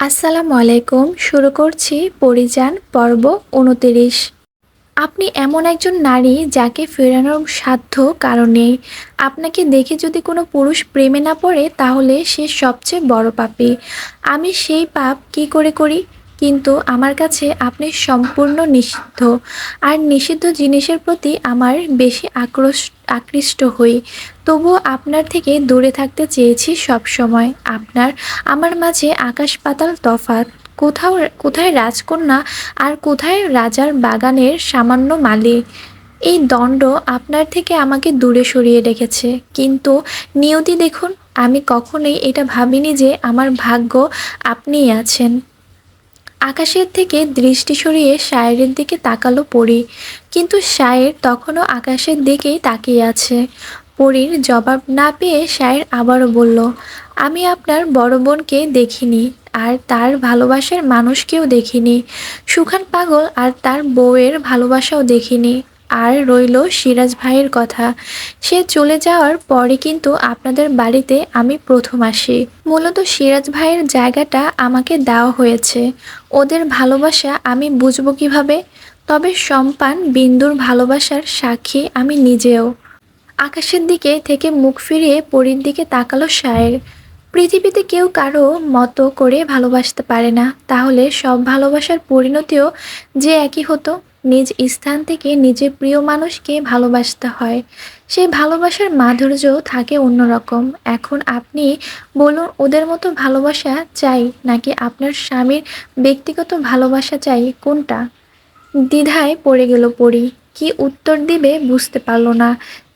আসসালামু আলাইকুম, শুরু করছি পরিযান পর্ব উনতিরিশ। আপনি এমন একজন নারী যাকে ফেরানোর সাধ্য কারণ নেই। আপনাকে দেখে যদি কোনো পুরুষ প্রেমে না পড়ে, তাহলে সে সবচেয়ে বড় পাপী। আমি সেই পাপ কি করে করি? কিন্তু আমার কাছে আপনি সম্পূর্ণ নিষিদ্ধ। আর নিষিদ্ধ জিনিসের প্রতি আমার বেশি আক্রোশ আকৃষ্ট হই। তবুও আপনার থেকে দূরে থাকতে চেয়েছি সব সময় আপনার, আমার মাঝে আকাশ পাতাল তফাত কোথাও কোথায় রাজকন্যা আর কোথায় রাজার বাগানের সামান্য মালি এই দণ্ড আপনার থেকে আমাকে দূরে সরিয়ে রেখেছে। কিন্তু নিয়তি দেখুন, আমি কখনোই এটা ভাবিনি যে আমার ভাগ্য আপনিই আছেন। আকাশের থেকে দৃষ্টি সরিয়ে সায়ের দিকে তাকালো পরি। কিন্তু সায়ের তখনও আকাশের দিকেই তাকিয়ে আছে। পরীর জবাব না পেয়ে সায়ের আবারও বলল, আমি আপনার বড় বোনকে দেখিনি আর তার ভালোবাসার মানুষকেও দেখিনি। সুখান পাগল আর তার বউয়ের ভালোবাসাও দেখিনি। আর রইল সিরাজ ভাইয়ের কথা। সে চলে যাওয়ার পরে কিন্তু আপনাদের বাড়িতে আমি প্রথম আসি। মূলত সিরাজ ভাইয়ের জায়গাটা আমাকে দেওয়া হয়েছে। ওদের ভালোবাসা আমি বুঝব কীভাবে? তবে সম্পান বিন্দুর ভালোবাসার সাক্ষী আমি নিজেও। আকাশের দিকে থেকে মুখ ফিরিয়ে পরীর দিকে তাকালো শায়ের পৃথিবীতে কেউ কারও মতো করে ভালোবাসতে পারে না। তাহলে সব ভালোবাসার পরিণতিও যে একই হতো? নিজ স্থান থেকে নিজের প্রিয় মানুষকে ভালোবাসতে হয়। সেই ভালোবাসার মাধুর্য থাকে অন্যরকম। এখন আপনি বলুন, ওদের মতো ভালোবাসা চাই নাকি আপনার স্বামীর ব্যক্তিগত ভালোবাসা চাই? কোনটা? দ্বিধায় পড়ে গেল পড়ি কি উত্তর দিবে বুঝতে পারল না।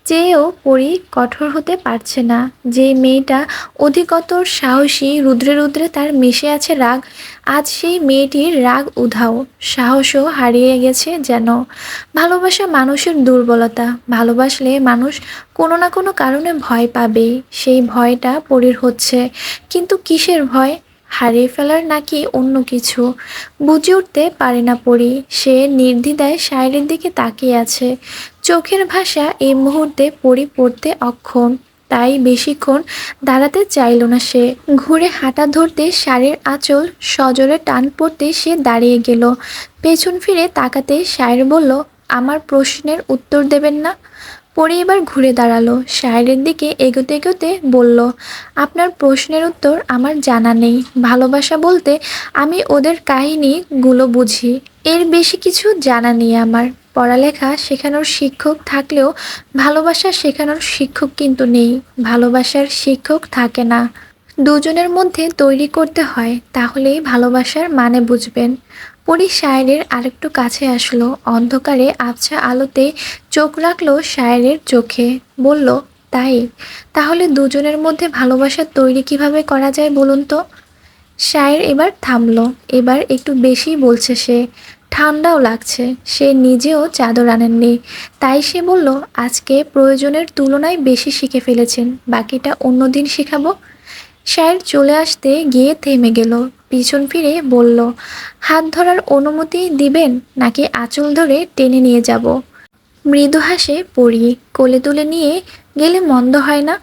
চেয়েও পরি কঠোর হতে পারছে না। যে মেয়েটা অধিকতর সাহসী, রুদ্রে রুদ্রে তার মিশে আছে রাগ, আজ সেই মেয়েটির রাগ উধাও। সাহসও হারিয়ে গেছে যেন। ভালোবাসা মানুষের দুর্বলতা। ভালোবাসলে মানুষ কোনো না কোনো কারণে ভয় পাবে সেই ভয়টা পরির হচ্ছে। কিন্তু কিসের ভয়? হারিয়ে ফেলার নাকি অন্য কিছু? বুঝে উঠতে পারে না পড়ি সে নির্দ্বিধায় শায়ের দিকে তাকিয়ে আছে। চোখের ভাষা এই মুহূর্তে পড়ি পড়তে অক্ষম। তাই বেশিক্ষণ দাঁড়াতে চাইল না সে। ঘুরে হাঁটা ধরতে শাড়ির আঁচল সজরে টান পড়তে সে দাঁড়িয়ে গেল। পেছন ফিরে তাকাতে শায়ের বলল, আমার প্রশ্নের উত্তর দেবেন না? পরে এবার ঘুরে দাঁড়াল। শায়ের দিকে এগোতে এগোতে বলল, আপনার প্রশ্নের উত্তর আমার জানা নেই। ভালোবাসা বলতে আমি ওদের কাহিনীগুলো বুঝি। এর বেশি কিছু জানা নেই আমার। পড়ালেখা শেখানোর শিক্ষক থাকলেও ভালোবাসা শেখানোর শিক্ষক কিন্তু নেই। ভালোবাসার শিক্ষক থাকে না। দুজনের মধ্যে তৈরি করতে হয়, তাহলেই ভালোবাসার মানে বুঝবেন। পরি শায়েরের আরেকটু কাছে আসলো। অন্ধকারে আবছা আলোতে চোখ রাখল শায়েরের চোখে। বলল, তাই? তাহলে দুজনের মধ্যে ভালোবাসা তৈরি কীভাবে করা যায় বলুন তো? শায়ের এবার থামলো। এবার একটু বেশি বলছে সে। ঠান্ডাও লাগছে। সে নিজেও চাদর আনেননি। তাই সে বলল, আজকে প্রয়োজনের তুলনায় বেশি শিখে ফেলেছেন। বাকিটা অন্যদিন শেখাবো? শায়ের চলে আসতে গিয়ে থেমে গেল। পিছন ফিরে বলল, হাত ধরার অনুমতি দিবেন নাকি আঁচল ধরে টেনে নিয়ে যাব? মৃদু হাসে পড়ি, কোলে তুলে নিয়ে গেলে মন্দ হয় না।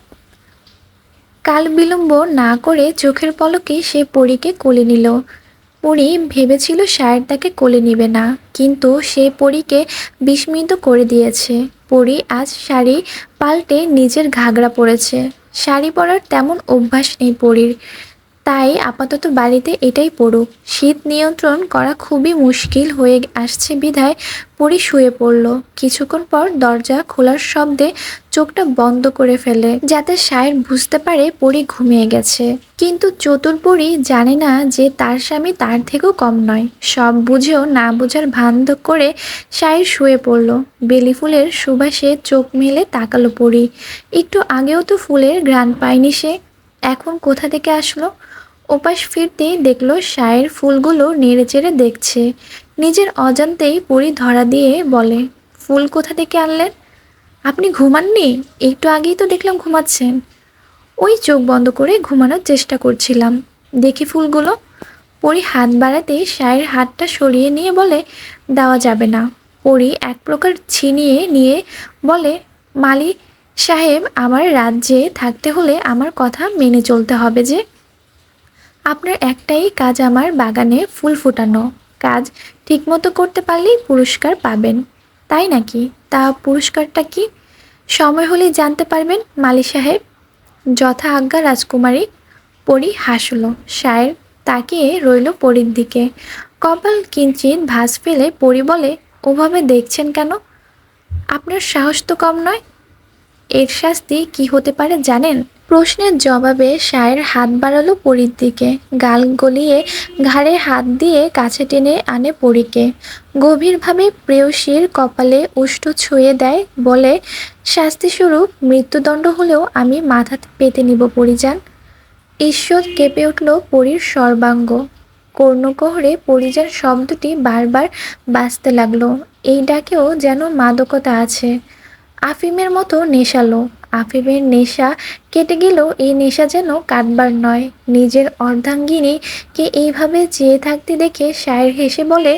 কাল বিলম্ব না করে চোখের পলকে সে পরীকে কোলে নিল। পরি ভেবেছিল শায়ের তাকে কোলে নিবে না, কিন্তু সে পরীকে বিস্মিত করে দিয়েছে। পরি আজ শাড়ি পাল্টে নিজের ঘাগরা পরেছে। শাড়ি পরার তেমন অভ্যাস নেই পরীর। তাই আপাতত বাড়িতে এটাই পড়ুক। শীত নিয়ন্ত্রণ করা খুবই মুশকিল হয়ে আসছে বিধায় পরি শুয়ে পড়ল। কিছুক্ষণ পর দরজা খোলার শব্দে চোখটা বন্ধ করে ফেলে, যাতে সায়ের বুঝতে পারে পরি ঘুমিয়ে গেছে। কিন্তু চতুর পরি জানে না যে তার স্বামী তার থেকেও কম নয়। সব বুঝেও না বোঝার ভান করে সায়ের শুয়ে পড়ল। বেলি ফুলের সুবাসে চোখ মেলে তাকালো পরি। একটু আগেও তো ফুলের ঘ্রাণ পায়নি সে। এখন কোথা থেকে আসলো? ওপাশ ফিরতেই দেখল শায়ের ফুলগুলো নেড়ে চেড়ে দেখছে। নিজের অজান্তেই পরি ধরা দিয়ে বলে, ফুল কোথা থেকে আনলেন? আপনি ঘুমাননি? একটু আগেই তো দেখলাম ঘুমাচ্ছেন। ওই চোখ বন্ধ করে ঘুমানোর চেষ্টা করছিলাম। দেখি ফুলগুলো। পরি হাত বাড়াতে শায়ের হাতটা সরিয়ে নিয়ে বলে, দেওয়া যাবে না। পরি এক প্রকার ছিনিয়ে নিয়ে বলে মালি সাহেব, আমার রাজ্যে থাকতে হলে আমার কথা মেনে চলতে হবে যে আপনার একটাই কাজ আমার বাগানে ফুল ফোটানো। কাজ ঠিকমতো করতে পারলেই পুরস্কার পাবেন। তাই নাকি? তা পুরস্কারটা কি? সময় হলেই জানতে পারবেন, মালি সাহেব। যথা আজ্ঞা, রাজকুমারী। পরি হাসল। শায়ের তাকিয়ে রইল পরীর দিকে। কপাল কিঞ্চিত ভাঁজ ফেলে পরি বলে, ওভাবে দেখছেন কেন? আপনার সাহস তো কম নয়। এর শাস্তি কি হতে পারে জানেন? প্রশ্নের জবাবে শায়ের হাত বাড়ালো পরীর দিকে, গাল গলিয়ে ঘাড়ে হাত দিয়ে কাছে টেনে আনে পরীকে। গভীরভাবে প্রেয়সীর কপালে উষ্ঠ ছুঁয়ে দেয়, বলে, শাস্তিস্বরূপ, মৃত্যুদণ্ড হলেও আমি মাথা পেতে নিব পরিযান। ঈশ্বর কেঁপে উঠল পরীর সর্বাঙ্গ। কর্ণকোহরে পরিযান শব্দটি বারবার বাঁচতে লাগল। এই ডাকেও যেন মাদকতা আছে। আফিমের মতো নেশালো। আফিমের নেশা কেটে গেলেও এই নেশা যেন কাটবার নয়। নিজের অর্ধাঙ্গিনীকে এইভাবে চেয়ে থাকতে দেখে শায়ের হেসে বলে,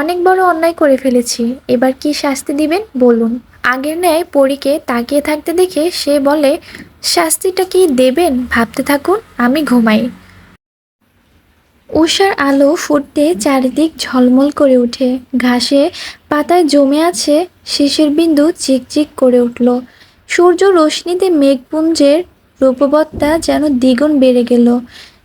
অনেক বড় অন্যায় করে ফেলেছি, এবার কি শাস্তি দিবেন বলুন। আগের ন্যায় পরীকে তাকিয়ে থাকতে দেখে সে বলে, শাস্তিটা কি দেবেন? ভাবতে থাকুন, আমি ঘুমাই। উষার আলো ফুটতে চারিদিক ঝলমল করে ওঠে। ঘাসে পাতায় জমে আছে শিশির বিন্দু চিকচিক করে উঠল। সূর্য রশ্মিতে মেঘপুঞ্জের রূপবত্তা যেন দ্বিগুণ বেড়ে গেল।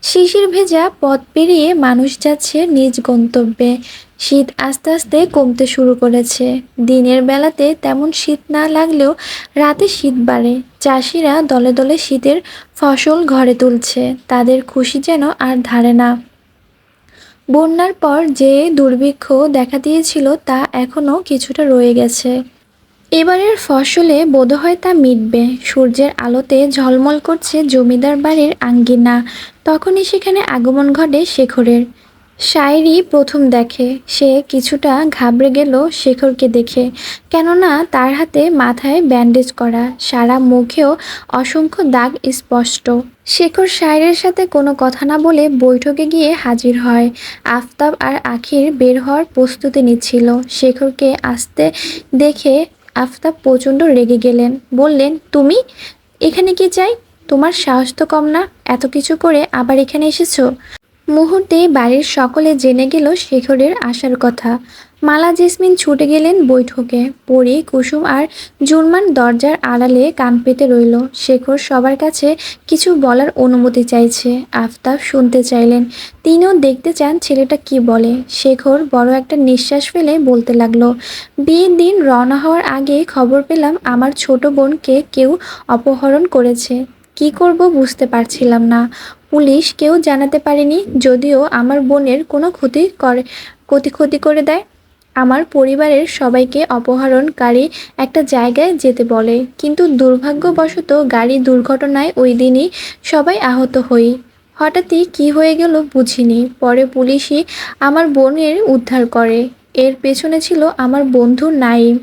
শিশির ভেজা পথ পেরিয়ে মানুষ যাচ্ছে নিজ গন্তব্যে। শীত আস্তে আস্তে কমতে শুরু করেছে। দিনের বেলাতে তেমন শীত না লাগলেও রাতে শীত বাড়ে। চাষিরা দলে দলে শীতের ফসল ঘরে তুলছে। তাদের খুশি যেন আর ধারে না। বন্যার পর যে দুর্ভিক্ষ দেখা দিয়েছিল তা এখনও কিছুটা রয়ে গেছে। এবারের ফসলে বোধহয় তা মিটবে। সূর্যের আলোতে ঝলমল করছে জমিদার বাড়ির আঙ্গিনা। তখনই সেখানে আগমন ঘটে শেখরের। শায়েরি প্রথম দেখে। সে কিছুটা ঘাবড়ে গেল শেখরকে দেখে। কেননা তার হাতে মাথায় ব্যান্ডেজ করা, সারা মুখেও অসংখ্য দাগ স্পষ্ট। শেখর শায়েরের সাথে কোনো কথা না বলে বৈঠকে গিয়ে হাজির হয়। আফতাব আর আখির বের হওয়ার প্রস্তুতি নিচ্ছিল। শেখরকে আসতে দেখে আফতাব প্রচণ্ড রেগে গেলেন। বললেন, তুমি? এখানে কি চাই? তোমার সাহস তো কম না? এত কিছু করে আবার এখানে এসেছ? মুহূর্তে বাড়ির সকলে জেনে গেল শেখরের আসার কথা। মালা জেসমিন ছুটে গেলেন বৈঠকে। পরি, কুসুম আর জুরমান দরজার আড়ালে কান পেতে রইল। শেখর সবার কাছে কিছু বলার অনুমতি চাইছে। আফতাব শুনতে চাইলেন। তিনিও দেখতে চান ছেলেটা কি বলে। শেখর বড় একটা নিঃশ্বাস ফেলে বলতে লাগল, বিয়ের দিন রওনা হওয়ার আগে খবর পেলাম আমার ছোট বোনকে কেউ অপহরণ করেছে। কি করব বুঝতে পারছিলাম না। পুলিশ কেউ জানাতে পারেনি, যদিও আমার বোনের কোনো ক্ষতি করে ক্ষতি ক্ষতি করে দেয়। আমার পরিবারের সবাইকে অপহরণকারী একটা জায়গায় যেতে বলে, কিন্তু দুর্ভাগ্যবশত গাড়ি দুর্ঘটনায় ওই দিনই সবাই আহত হই। হঠাৎই কি হয়ে গেল বুঝিনি। পরে পুলিশই আমার বোনের উদ্ধার করে। এর পেছনে ছিল আমার বন্ধু নাইম।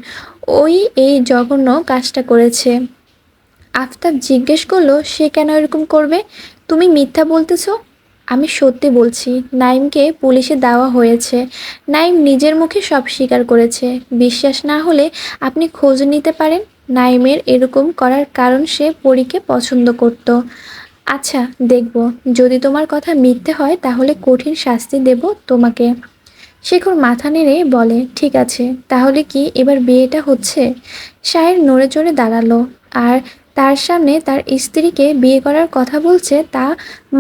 ওই এই জঘন্য কাজটা করেছে। আফতাব জিজ্ঞেস করল, সে কেন এরকম করবে? তুমি মিথ্যা বলতেছো? আমি সত্যি বলছি, নাইমকে পুলিশে দেওয়া হয়েছে। নাইম নিজের মুখে সব স্বীকার করেছে। বিশ্বাস না হলে আপনি খোঁজ নিতে পারেন। নাইমের এরকম করার কারণ সে পরীকে পছন্দ করত। আচ্ছা দেখব। যদি তোমার কথা মিথ্যে হয়, তাহলে কঠিন শাস্তি দেব তোমাকে। শেখর মাথা নেড়ে বলে, ঠিক আছে, তাহলে কি এবার বিয়েটা হচ্ছে? শায়ের নড়ে চড়ে দাঁড়াল। আর তার সামনে তার স্ত্রীকে বিয়ে করার কথা বলছে তা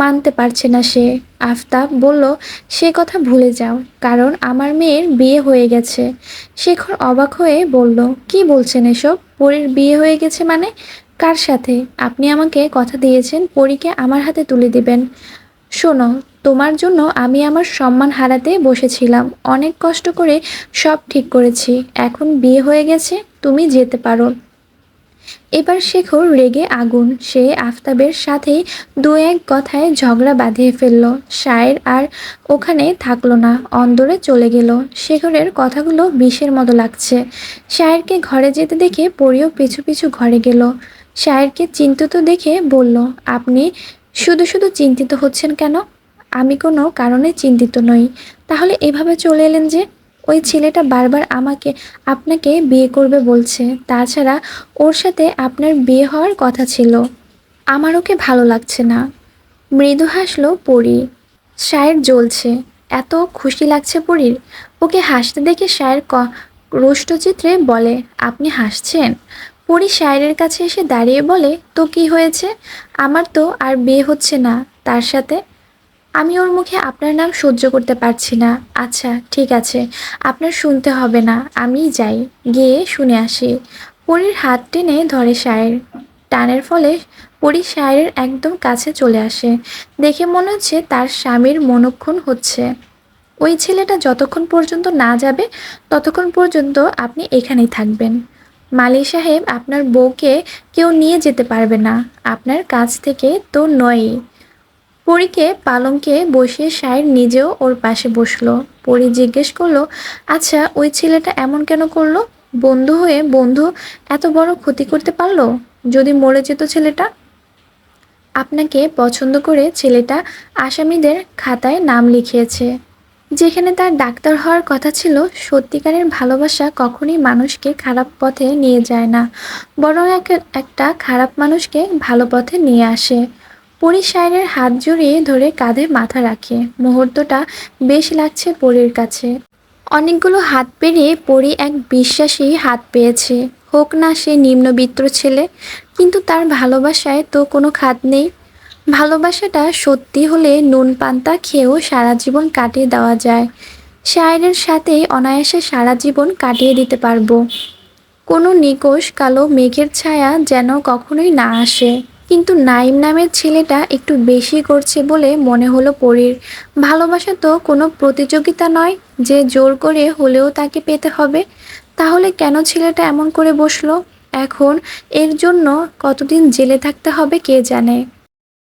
মানতে পারছে না সে। আফতাব বলল, সে কথা ভুলে যাও, কারণ আমার মেয়ের বিয়ে হয়ে গেছে। শেখর অবাক হয়ে বলল, কি বলছেন এসব? পরীর বিয়ে হয়ে গেছে মানে? কার সাথে? আপনি আমাকে কথা দিয়েছেন, পরীকে আমার হাতে তুলে দিবেন। শোনো, তোমার জন্য আমি আমার সম্মান হারাতে বসেছিলাম। অনেক কষ্ট করে সব ঠিক করেছি। এখন বিয়ে হয়ে গেছে, তুমি যেতে পারো। এবার শেখর রেগে আগুন সে আফতাবের সাথেই দু এক কথায় ঝগড়া বাঁধিয়ে ফেলল। সায়ের আর ওখানে থাকল না, অন্দরে চলে গেল। শেখরের কথাগুলো বিষের মতো লাগছে। সায়েরকে ঘরে যেতে দেখে পরিও পিছু পিছু ঘরে গেল। সায়েরকে চিন্তিত দেখে বলল, আপনি শুধু শুধু চিন্তিত হচ্ছেন কেন? আমি কোনো কারণে চিন্তিত নই। তাহলে এভাবে চলে এলেন যে ওই ছেলেটা বারবার আমাকে, আপনাকে বিয়ে করবে বলছে। তাছাড়া ওর সাথে আপনার বিয়ে হওয়ার কথা ছিল। আমার ওকে ভালো লাগছে না। মৃদু হাসলো পরি। সায়ের জ্বলছে। এত খুশি লাগছে পরীর। ওকে হাসতে দেখে সায়ের ক রুষ্টচিত্রে বলে, আপনি হাসছেন? পরী সায়ের কাছে এসে দাঁড়িয়ে বলে, তো কি হয়েছে? আমার তো আর বিয়ে হচ্ছে না। তার সাথে আমি ওর মুখে আপনার নাম সহ্য করতে পারছি না। আচ্ছা ঠিক আছে। আপনার শুনতে হবে না। আমি যাই। গিয়ে শুনে আসি। পরীর হাত টেনে ধরে সায়ের টানের ফলে পরী সায়ের একদম কাছে চলে আসে। দেখে মনে হচ্ছে তার স্বামীর মনক্ষণ হচ্ছে। ওই ছেলেটা যতক্ষণ পর্যন্ত না যাবে, ততক্ষণ পর্যন্ত আপনি এখানেই থাকবেন। মালি সাহেব, আপনার বউকে কেউ নিয়ে যেতে পারবে না। আপনার কাছ থেকে তো নয়ই। পরীকে পালঙ্কে বসিয়ে সায়ের নিজেও ওর পাশে বসল। পরী জিজ্ঞেস করল আচ্ছা ওই ছেলেটা এমন কেন করল? বন্ধু হয়ে বন্ধু এত বড় ক্ষতি করতে পারল? যদি মরে যেত ছেলেটা? আপনাকে পছন্দ করে ছেলেটা আসামিদের খাতায় নাম লিখিয়েছে। যেখানে তার ডাক্তার হওয়ার কথা ছিল, সত্যিকারের ভালোবাসা কখনোই মানুষকে খারাপ পথে নিয়ে যায় না। বরং এক- একটা খারাপ মানুষকে ভালো পথে নিয়ে আসে। পরি সায়রের হাত জড়িয়ে ধরে কাঁধে মাথা রাখে। মুহূর্তটা বেশ লাগছে পরীর কাছে। অনেকগুলো হাত পেরিয়ে পরি এক বিশ্বাসী হাত পেয়েছে। হোক না সে নিম্নবিত্ত ছেলে, কিন্তু তার ভালোবাসায় তো কোনো খাত নেই। ভালোবাসাটা সত্যি হলে নুন পান্তা খেয়েও সারা জীবন কাটিয়ে দেওয়া যায়। শায়ের সাথে অনায়াসে সারা জীবন কাটিয়ে দিতে পারব। কোনো নিকোষ কালো মেঘের ছায়া যেন কখনোই না আসে। কিন্তু নাইম নামের ছেলেটা একটু বেশি করছে বলে মনে হলো পরীর। ভালোবাসা তো কোনো প্রতিযোগিতা নয়, যে জোর করে হলেও তাকে পেতে হবে। তাহলে কেন ছেলেটা এমন করে বসল? এখন এর জন্য কতদিন জেলে থাকতে হবে কে জানে?